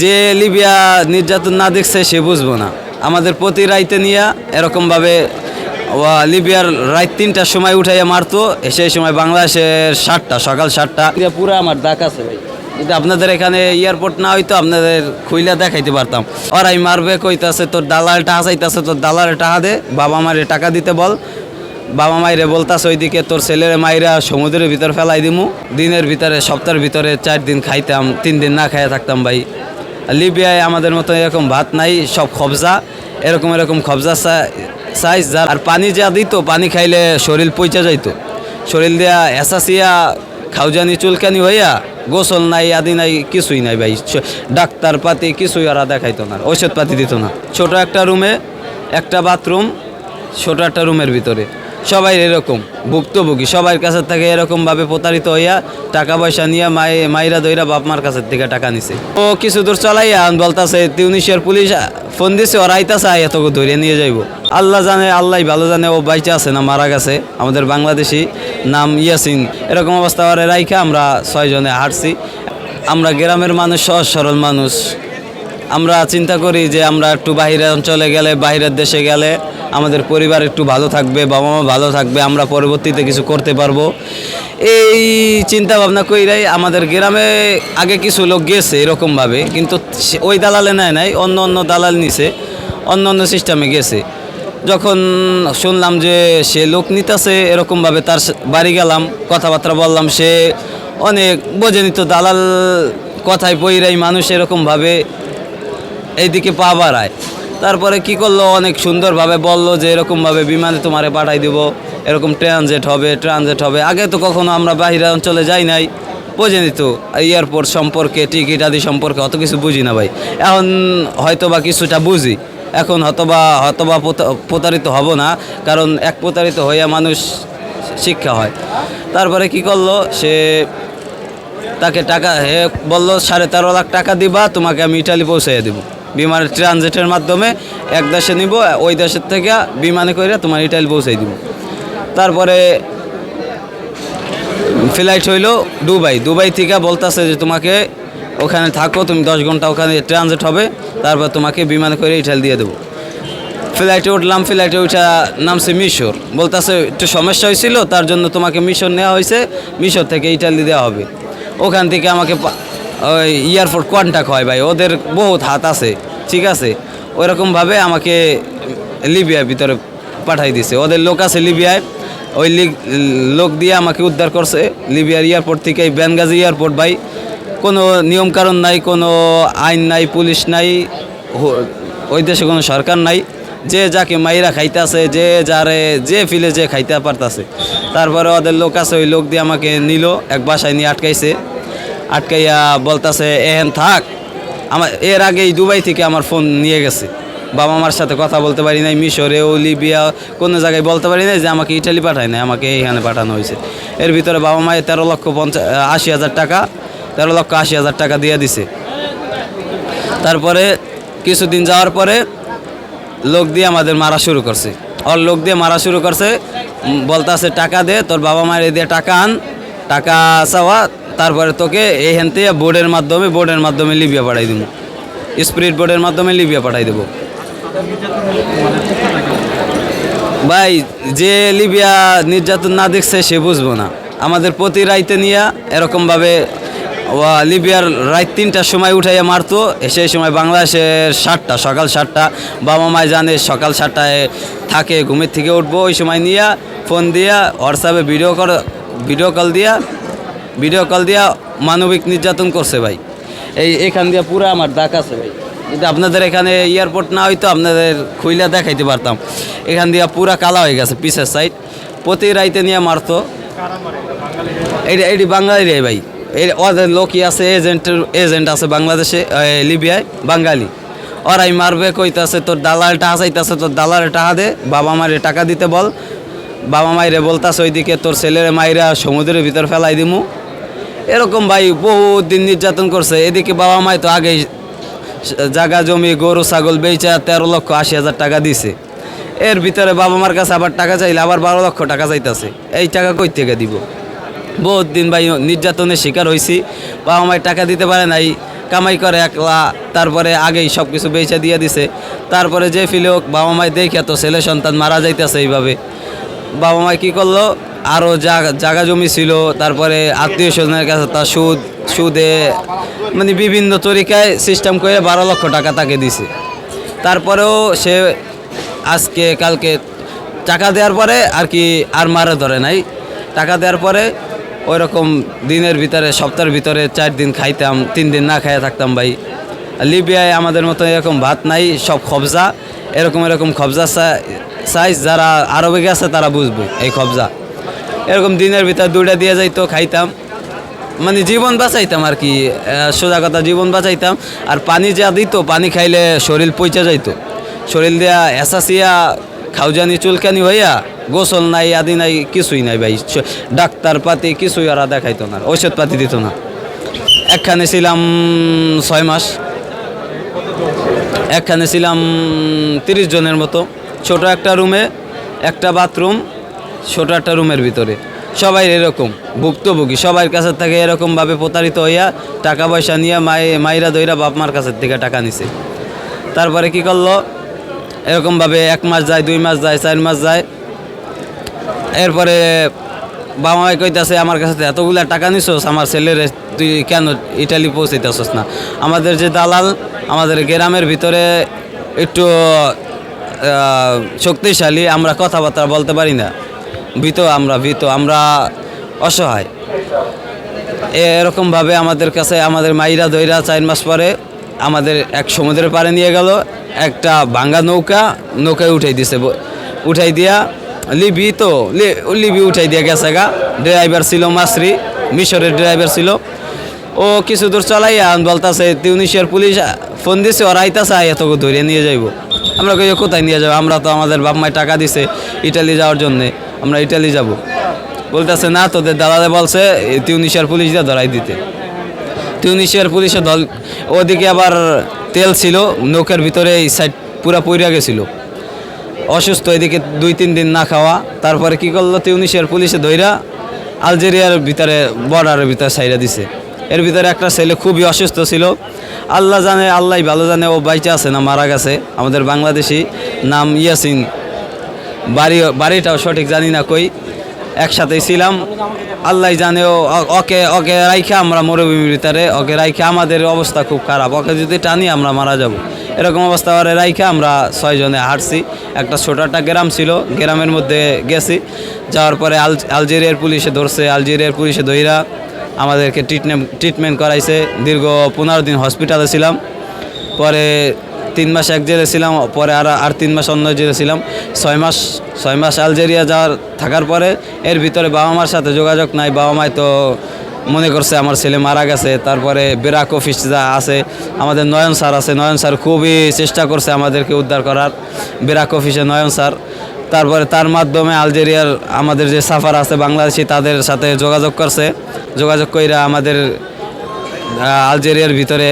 যে লিবিয়া নির্যাতন না দেখছে সে বুঝব না। আমাদের প্রতি রাইতে নিয়ে এরকমভাবে লিবিয়ার রাত তিনটার সময় উঠাইয়া মারতো সেই সময় বাংলাদেশের সাতটা, সকাল সাতটা। পুরো আমার ডাক আছে ভাই। যদি আপনাদের এখানে এয়ারপোর্ট না হইতো, আপনাদের খুইলা দেখাইতে পারতাম। ওরাই মারবে, কইতাছে, তোর দালাল টাকা চাইতাছে, তোর দালালে টাকা দে, বাবা মারে টাকা দিতে বল। বাবা মাইরে বলতাছে, ওইদিকে তোর ছেলের মাইরা সমুদ্রের ভিতর ফেলাই দিমু। দিনের ভিতরে, সপ্তাহের ভিতরে চার দিন খাইতাম, তিন দিন না খাইয়া থাকতাম ভাই। লিবিয়ায় আমাদের মতো এরকম ভাত নাই, সব খবজা, এরকম এরকম খবজা সাইজ যা আর পানি যা দিত, পানি খাইলে শরীর পচে যাইতো। শরীর দেয়া এসাসিয়া খাউজানি চুলকানি হইয়া, গোসল নাই, আদি নাই, কিছুই নাই ভাই। ডাক্তার পাতি কিছুই ওরা দেখাইতো না, ঔষধ পাতি দিত না। ছোট একটা রুমে একটা বাথরুম, ছোট একটা রুমের ভিতরে। সবাই এরকম, ভুক্তভোগী। সবার কাছে থেকে এরকমভাবে প্রতারিত হইয়া টাকা পয়সা নিয়ে মাই মাইরা দইরা বাপ মার কাছের থেকে টাকা নিছে। ও কিছু দূর চলাইয়া বলতাছে, তিউনিশিয়ার পুলিশ ফোন দিছে, ওরা আইতাছে আইয়া তোকে ধরে নিয়ে যাইব। আল্লাহ জানে, আল্লাহ ভালো জানে, ও বাইচে আছে না মারা গেছে। আমাদের বাংলাদেশি নাম ইয়াসিন। এরকম অবস্থা ওরে রাইখা, আমরা ছয়জনে হাঁটছি। আমরা গ্রামের মানুষ, সহজ সরল মানুষ। আমরা চিন্তা করি যে আমরা একটু বাইরের অঞ্চলে গেলে বাইরের দেশে গেলে আমাদের পরিবার একটু ভালো থাকবে, বাবা মা ভালো থাকবে, আমরা পরবর্তীতে কিছু করতে পারব। এই চিন্তা ভাবনা কইরাই আমাদের গ্রামে আগে কিছু লোক গেছে এরকমভাবে, কিন্তু ওই দালালে নেয় নাই, অন্য অন্য দালাল নিছে, অন্য অন্য সিস্টেমে গেছে। যখন শুনলাম যে সে লোক নিতেছে, এরকমভাবে তার বাড়ি গেলাম, কথাবার্তা বললাম, সে অনেক বোঝে নিত দালাল কথায় পইরাই মানুষ এরকমভাবে এইদিকে পা বাড়ায়। তারপরে কি করল? অনেক সুন্দরভাবে বলল যে এরকমভাবে বিমানে তোমারে পাঠাই দিব। এরকম ট্রানজেট হবে ট্রানজেট হবে। আগে তো কখনো আমরা বাইরে অঞ্চলে যাই নাই। বোঝে নিত এয়ারপোর্ট সম্পর্কে টিকিট আদি সম্পর্কে অত কিছু বুঝি না ভাই। এখন হয়তো বা কিছুটা বুঝি। এখন হয়তোবা প্রতা- প্রতারিত হব না। কারণ এক প্রতারিত হইয়া মানুষ শিক্ষা হয়। তারপরে কি করল? সে তাকে টাকা হে বলল, সাড়ে তেরো লাখ টাকা দিবা, তোমাকে আমি ইটালি পৌঁছাইয়া দিব। বিমানের ট্রানজিটের মাধ্যমে এক দেশে নিব, ওই দেশের থেকে বিমানে করে তোমার ইটালি পৌঁছাই দিব। তারপরে ফ্লাইট হইল দুবাই। দুবাই থেকে বলতেছে যে তোমাকে ওখানে থাকো, তুমি দশ ঘণ্টা ওখানে ট্রানজিট হবে, তারপর তোমাকে বিমানে করে ইটালি দিয়ে দেবো। ফ্লাইটে উঠলাম ফ্লাইটে উঠা নামছে মিশর। বলতেছে একটু সমস্যা হয়েছিল তার জন্য তোমাকে মিশর নেওয়া হয়েছে মিশর থেকে ইটালি দেওয়া হবে। ওখান থেকে আমাকে ওই এয়ারপোর্ট কন্ট্যাক্ট হয় ভাই, ওদের বহুত হাত আছে, ঠিক আছে? ওইরকমভাবে আমাকে লিবিয়ার ভিতরে পাঠাই দিছে। ওদের লোক আছে লিবিয়ায় ওই লোক দিয়ে আমাকে উদ্ধার করছে লিবিয়ার এয়ারপোর্ট থেকে বেনগাজি এয়ারপোর্ট ভাই। কোনো নিয়মকানুন নাই, কোনো আইন নাই, পুলিশ নাই ওই দেশে কোনো সরকার নাই। যে যাকে মাইরা খাইতেছে, যে যারে, যে ফিলে যে খাইতে পারতাছে। তারপরে ওদের লোক আছে, ওই লোক দিয়ে আমাকে নিল, এক বাসায় নিয়ে আটকাইছে। আটকাইয়া বলতাছে, এহেন থাক, আমার এর আগেই দুবাই থেকে আমার ফোন নিয়ে গেছে। বাবা মার সাথে কথা বলতে পারি নাই, মিশরে ও লিবিয়া, কোনো জায়গায় বলতে পারি নাই যে আমাকে ইটালি পাঠায় নাই, আমাকে এইখানে পাঠানো হয়েছে। এর ভিতরে বাবা মায়ের তেরো লক্ষ পঞ্চাশ আশি হাজার টাকা, তেরো লক্ষ আশি হাজার টাকা দিয়ে দিছে। তারপরে কিছুদিন যাওয়ার পরে লোক দিয়ে আমাদের মারা শুরু করছে। ওর লোক দিয়ে মারা শুরু করছে বলতাছে, টাকা দে, তোর বাবা মায়ের দিয়ে টাকা আন, টাকা চাওয়া তারপরে তোকে এইখান থেকে বোর্ডের মাধ্যমে বোর্ডের মাধ্যমে লিবিয়া পাঠাই দেবো। স্পিরিট বোর্ডের মাধ্যমে লিবিয়া পাঠাই দেবো। ভাই, যে লিবিয়া নির্যাতন না দেখছে, সে বুঝব না। আমাদের প্রতি রাইতে নিয়ে এরকমভাবে লিবিয়ার রাত তিনটার সময় উঠাইয়া মারতো সেই সময় বাংলাদেশের সাতটা, সকাল সাতটা, বাবা মায় জানে সকাল সাতটায় থাকে, ঘুমের থেকে উঠবো, ওই সময় নিয়ে ফোন দিয়া হোয়াটসঅ্যাপে ভিডিও কল ভিডিও কল দিয়া ভিডিও কল দিয়া মানবিক নির্যাতন করছে ভাই। এই এখান দিয়ে পুরো আমার দাগ আছে ভাই। যদি আপনাদের এখানে এয়ারপোর্ট না হইতো, আপনাদের খুইলা দেখাইতে পারতাম। এখান দিয়ে পুরা কালা হয়ে গেছে পিসের সাইড প্রতি রাইতে নিয়ে মারতো। এটি এটি বাঙালি রে ভাই। এই ওদের লোকই আছে এজেন্টের এজেন্ট আছে বাংলাদেশে লিবিয়ায়, বাঙালি। ওরাই মারবে, কইতাছে, তোর দালাল টাকা চাইতাছে, তোর দালালে টাকা দে, বাবা মায়ের টাকা দিতে বল। বাবা মায়েরে বলতাছে, ওইদিকে তোর ছেলের মায়েরা সমুদ্রের ভিতর ফেলাই দিমু। এরকম ভাই বহুত দিন নির্যাতন করছে। এদিকে বাবা মাই তো আগেই জায়গা জমি, গরু, ছাগল বেচা তেরো লক্ষ আশি হাজার টাকা দিছে। এর ভিতরে বাবা মার কাছে আবার টাকা চাইলে আবার বারো লক্ষ টাকা চাইতেছে। এই টাকা কই থেকে দিব? বহুত দিন ভাই নির্যাতনের শিকার হয়েছি বাবা মায়ের টাকা দিতে পারে নাই, কামাই করে একলা, তারপরে আগেই সব কিছু বেচা দিয়ে দিছে। তারপরে যে ফিলে হোক বাবা মায় দেখে তো ছেলে সন্তান মারা যাইতেছে এইভাবে। বাবা মা কী করল? আরও জায়গা জায়গা জমি ছিল, তারপরে আত্মীয় স্বজনের কাছে তার সুদ, সুদে মানে বিভিন্ন তরিকায় সিস্টেম করে বারো লক্ষ টাকা তাকে দিছে। তারপরেও সে আজকে, কালকে টাকা দেওয়ার পরে আর কি আর মারা ধরে নাই। টাকা দেওয়ার পরে ওই রকম দিনের ভিতরে, সপ্তাহের ভিতরে চার দিন খাইতাম, তিন দিন না খাইয়া থাকতাম ভাই। লিবিয়ায় আমাদের মতো এরকম ভাত নাই, সব খবজা। এরকম এরকম খবজা সাইজ যারা আরবে গেছে তারা বুঝবে এই খবজা। এরকম দিনের ভিতর দুইটা দিয়ে যাইতো, খাইতাম। মানে জীবন বাঁচাইতাম আর কি সোজা কথা, জীবন বাঁচাইতাম। আর পানি যা দিত, পানি খাইলে শরীর পচে যাইতো। শরীর দেয়া এসাসিয়া, খাউজানি, চুলকানি হইয়া গোসল নাই, আদি নাই, কিছুই নাই ভাই। ডাক্তার পাতি কিছুই ওরা দেখাইতো না, ঔষধ পাতি দিত না। একখানে ছিলাম ছয় মাস। একখানে ছিলাম তিরিশ জনের মতো। ছোট একটা রুমে, একটা বাথরুম ছোট একটা রুমের ভিতরে। সবাই এরকম, ভুক্তভোগী। সবার কাছে থেকে এরকমভাবে প্রতারিত হইয়া টাকা পয়সা নিয়ে মাই মাইরা দইরা বাপ মার কাছের থেকে টাকা নিছে। তারপরে কি করল? এরকমভাবে এক মাস যায়, দুই মাস যায়, চার মাস যায়। এরপরে বাবা মাই কইতাছে, আমার কাছে এতগুলা টাকা নিছোস, আমার ছেলের তুই কেন ইটালি পৌঁছাইতেছস না? আমাদের যে দালাল, আমাদের গ্রামের ভিতরে একটু শক্তিশালী, আমরা কথাবার্তা বলতে পারি না। ভীত, আমরা ভীত, আমরা অসহায়। এরকমভাবে আমাদের কাছে, আমাদের মাইরা দইরা চার মাস পরে আমাদের এক সমুদ্রের পাড়ে নিয়ে গেল, একটা ভাঙ্গা নৌকা, নৌকায় উঠাই দিছে উঠাই দিয়া লিবি তো লিবি উঠাই দিয়া গেছে গা। ড্রাইভার ছিল মাসরি মিশরের ড্রাইভার ছিল। ও কিছু দূর চলাইয়া বলতাছে তিউনিশিয়ার পুলিশ, ফোন দিছে, ওরা আইতাছে তোকে ধরে নিয়ে যাইব। আমরা কই কোথায় নিয়ে যাব? আমরা তো আমাদের বাপ মায় টাকা দিছে ইটালি যাওয়ার জন্যে। আমরা ইটালি যাব। বলতেছে, না, তোদের দালালে বলছে তিউনিশিয়ার পুলিশ দিয়ে ধরাই দিতে। তিউনিশিয়ার পুলিশের দল ওদিকে আবার তেল ছিল, নৌকার ভিতরে এই সাইড পুরা পইরা গেছিল। অসুস্থ, এদিকে দুই, তিন দিন না খাওয়া। তারপরে কি করল, তিউনিশিয়ার পুলিশে ধইরা আলজেরিয়ার ভিতরে বর্ডারের ভিতরে সাইরা দিছে। এর ভিতরে একটা ছেলে খুবই অসুস্থ ছিল। আল্লাহ জানে, আল্লাহ ভালো জানে, ও বাইচে আছে না মারা গেছে। আমাদের বাংলাদেশি নাম ইয়াসিন। বাড়ি, বাড়িটাও সঠিক জানি না কই। একসাথেই ছিলাম। আল্লাহ জানে, ও, ওকে ওকে রাইখা আমরা মরুভূমির ভিতরে ওকে রাইখা আমাদের অবস্থা খুব খারাপ। ওকে যদি টানি আমরা মারা যাব। এরকম অবস্থা ওরে রাইখা আমরা ছয়জনে হাঁটছি। একটা ছোট একটা গ্রাম ছিল, গ্রামের মধ্যে গেছি। যাওয়ার পরে আল, আলজেরিয়ার পুলিশে ধরছে, আলজেরিয়ার পুলিশে ধইরা আমাদেরকে ট্রিটমেন্ট ট্রিটমেন্ট করাইছে। দীর্ঘ পনেরো দিন হসপিটালে ছিলাম। পরে তিন মাস এক জেলে ছিলাম, পরে আর আর তিন মাস অন্য জেলে ছিলাম। ছয় মাস ছয় মাস আলজেরিয়া যাওয়ার, থাকার পরে এর ভিতরে বাবা মার সাথে যোগাযোগ নাই। বাবা মায় তো মনে করছে আমার ছেলে মারা গেছে। তারপরে বেরাক অফিস যা আছে, আমাদের নয়ন স্যার আছে। নয়ন স্যার খুবই চেষ্টা করছে আমাদেরকে উদ্ধার করার। বেরাক অফিসে নয়ন স্যার। তারপরে তার মাধ্যমে আলজেরিয়ার আমাদের যে সাফার আছে বাংলাদেশি, তাদের সাথে যোগাযোগ করছে। যোগাযোগ কইরা আমাদের আলজেরিয়ার ভিতরে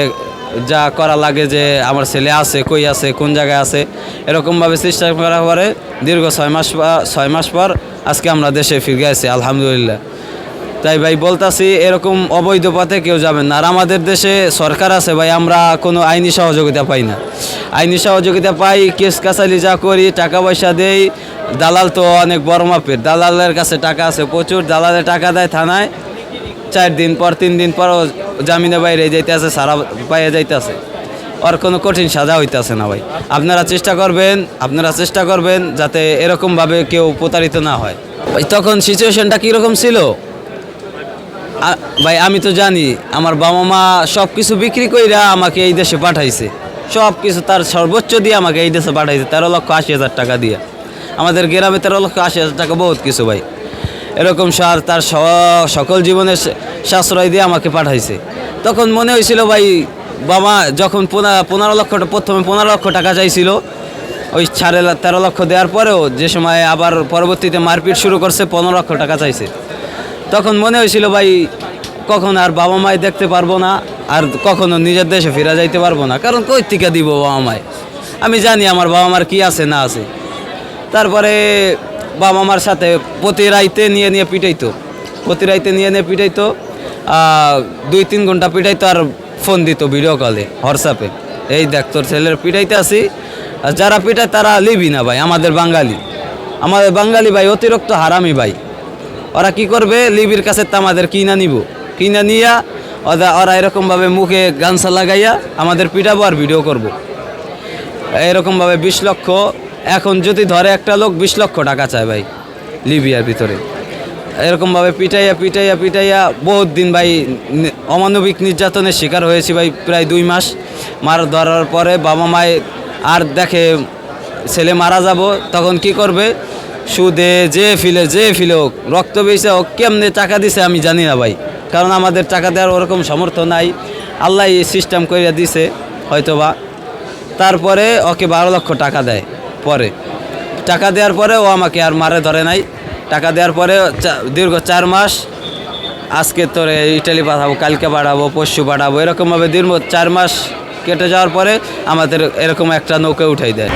যা করা লাগে যে আমার ছেলে আছে, কই আছে, কোন জায়গায় আছে, এরকমভাবে চেষ্টা করার পরে দীর্ঘ ছয় মাস ছয় মাস পর আজকে আমরা দেশে ফিরে আছি আলহামদুলিল্লাহ। তাই ভাই বলতাছি, এরকম অবৈধ পথে কেউ যাবেন না। আর আমাদের দেশে সরকার আছে ভাই, আমরা কোনো আইনি সহযোগিতা পাই না। আইনি সহযোগিতা পাই, কেস কাছালি যা করি, টাকা পয়সা দেই। দালাল তো অনেক বড় মাপের। দালালের কাছে টাকা আছে প্রচুর, দালালে টাকা দেয় থানায়। চার দিন পর, তিন দিন পর জামিনে বাইরে যাইতেছে, সারা পাইয়ে যাইতেছে। আর কোনো কঠিন সাজা হইতেছে না ভাই। আপনারা চেষ্টা করবেন, আপনারা চেষ্টা করবেন যাতে এরকমভাবে কেউ প্রতারিত না হয়। তখন সিচুয়েশনটা কীরকম ছিল? ভাই, আমি তো জানি, আমার বাবা মা সব কিছু বিক্রি কইরা আমাকে এই দেশে পাঠাইছে। সব কিছু তার সর্বোচ্চ দিয়ে আমাকে এই দেশে পাঠাইছে, তেরো লক্ষ আশি হাজার টাকা দিয়ে। আমাদের গ্রামে তেরো লক্ষ আশি হাজার টাকা বহুত কিছু, ভাই। এরকম সার তার সকল জীবনের সাশ্রয় দিয়ে আমাকে পাঠাইছে। তখন মনে হয়েছিল ভাই, বাবা, যখন পনেরো লক্ষ, প্রথমে পনেরো লক্ষ টাকা চাইছিল, ওই সাড়ে তেরো লক্ষ দেওয়ার পরেও যে সময় আবার পরবর্তীতে মারপিট শুরু করছে, পনেরো লক্ষ টাকা চাইছে। তখন মনে হয়েছিল, ভাই, কখন আর বাবা মায় দেখতে পারব না, আর কখনো নিজের দেশে ফিরে যাইতে পারব না। কারণ কই থেকে দিব বাবা মায়? আমি জানি আমার বাবা মার কি আছে, না আছে। তারপরে বাবা মার সাথে প্রতি রাইতে নিয়ে নিয়ে পিটাইতো। প্রতি রাইতে নিয়ে নিয়ে পিটাইতো। দুই, তিন ঘণ্টা পিটাইতো আর ফোন দিত ভিডিও কলে হোয়াটসঅ্যাপে এই দেখ, তোর ছেলের পিটাইতে আসি। আর যারা পিটায় তারা লিবি না ভাই, আমাদের বাঙালি। আমাদের বাঙালি ভাই, অতিরিক্ত হারামি ভাই। ওরা কি করবে? লিবির কাছে তো আমাদের কিনা নিব। কিনা নিয়া ওরা ওরা এরকমভাবে মুখে গানসা লাগাইয়া আমাদের পিটাবো আর ভিডিও করব। এরকমভাবে বিশ লক্ষ, এখন যদি ধরে একটা লোক বিশ লক্ষ টাকা চায় ভাই, লিবিয়ার ভিতরে। এরকমভাবে পিটাইয়া পিটাইয়া পিটাইয়া বহুত দিন ভাই অমানবিক নির্যাতনের শিকার হয়েছি ভাই প্রায় দুই মাস। মার ধরার পরে বাবা মায় আর দেখে ছেলে মারা যাব, তখন কি করবে? সুদে যে ফিলে যে ফিলে হোক রক্ত বেয়েছে হোক, কেমনে টাকা দিছে আমি জানি না ভাই। কারণ আমাদের টাকা দেওয়ার ওরকম সামর্থ্য নাই। আল্লাহ এই সিস্টেম করে দিছে, হয়তোবা। তারপরে ওকে বারো লক্ষ টাকা দেয়, পরে। টাকা দেওয়ার পরে ও আমাকে আর মারে ধরে নাই। টাকা দেওয়ার পরে দীর্ঘ চার মাস, আজকে তোরে ইটালি পাঠাবো, কালকে পাঠাবো পশু পাঠাবো, এরকমভাবে দীর্ঘ চার মাস কেটে যাওয়ার পরে আমাদের এরকম একটা নৌকা উঠাই দেয়।